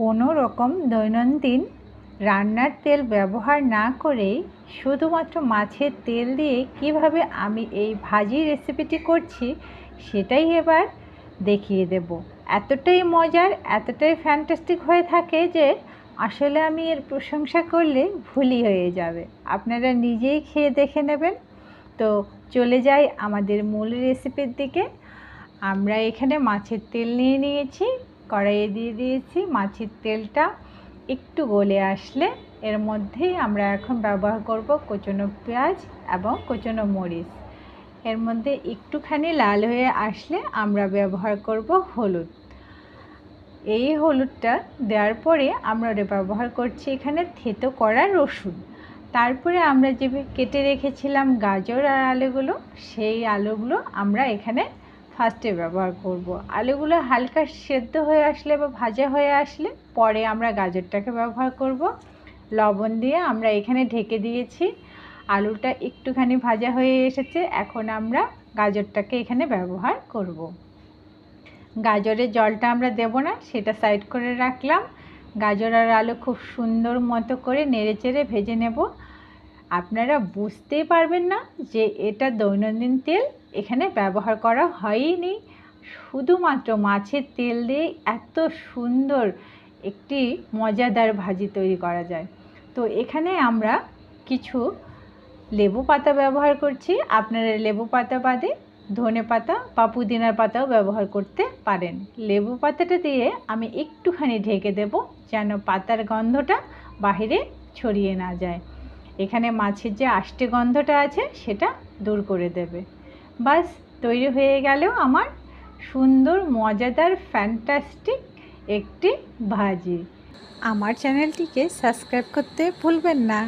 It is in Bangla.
কোনো রকম দৈনন্দিন রান্নার তেল ব্যবহার না করেই শুধুমাত্র মাছের তেল দিয়ে কীভাবে আমি এই ভাজি রেসিপিটি করছি, সেটাই এবার দেখিয়ে দেব। এতটাই মজার, এতটাই ফ্যান্টাস্টিক হয়ে থাকে যে আসলে আমি এর প্রশংসা করলে ভুলই হয়ে যাবে। আপনারা নিজেই খেয়ে দেখে নেবেন। তো চলে যাই আমাদের মূল রেসিপির দিকে। আমরা এখানে মাছের তেল নিয়ে নিয়েছি। কড়াইয়ে দিয়ে দিয়েছি মাছের তেলটা। একটু গলে আসলে এর মধ্যেই আমরা এখন ব্যবহার করব কোচনো পেঁয়াজ এবং কোচনো মরিচ। এর মধ্যে একটুখানি লাল হয়ে আসলে আমরা ব্যবহার করব হলুদ। এই হলুদটা দেওয়ার পরে আমরা ওটা ব্যবহার করছি এখানে থেতো করা রসুন। তারপরে আমরা যে কেটে রেখেছিলাম গাজর আর আলুগুলো, সেই আলুগুলো আমরা এখানে ফার্স্টে ব্যবহার করব। আলুগুলো হালকা সেদ্ধ হয়ে আসলে বা ভাজা হয়ে আসলে পরে আমরা গাজরটাকে ব্যবহার করব। লবণ দিয়ে আমরা এখানে ঢেকে দিয়েছি আলুটা একটুখানি ভাজা হয়ে এসেছে, এখন আমরা গাজরটাকে এখানে ব্যবহার করব। গাজরের জলটা আমরা দেব না, সেটা সাইড করে রাখলাম গাজর আর আলু খুব সুন্দর মতো করে নেড়ে চেড়ে ভেজে নেব আপনারা বুঝতেই পারবেন না যে এটা দৈনন্দিন তেল এখানে ব্যবহার করা হয়নি। শুধুমাত্র মাছের তেল দিয়ে এত সুন্দর একটি মজাদার ভাজি তৈরি করা যায়। তো এখানে আমরা কিছু লেবু পাতা ব্যবহার করছি। আপনারা লেবু পাতা বাদে ধনে পাতা বা পুদিনার পাতাও ব্যবহার করতে পারেন। লেবু পাতাটা দিয়ে আমি একটুখানি ঢেকে দেব যেন পাতার গন্ধটা বাহিরে ছড়িয়ে না যায়। এখানে মাছের যে আষ্টে গন্ধটা আছে সেটা দূর করে দেবে। বাস, তৈরি হয়ে গেল আমার সুন্দর, মজাদার ফ্যান্টাস্টিক একটি ভাজি। আমার চ্যানেলটিকে সাবস্ক্রাইব করতে ভুলবেন না।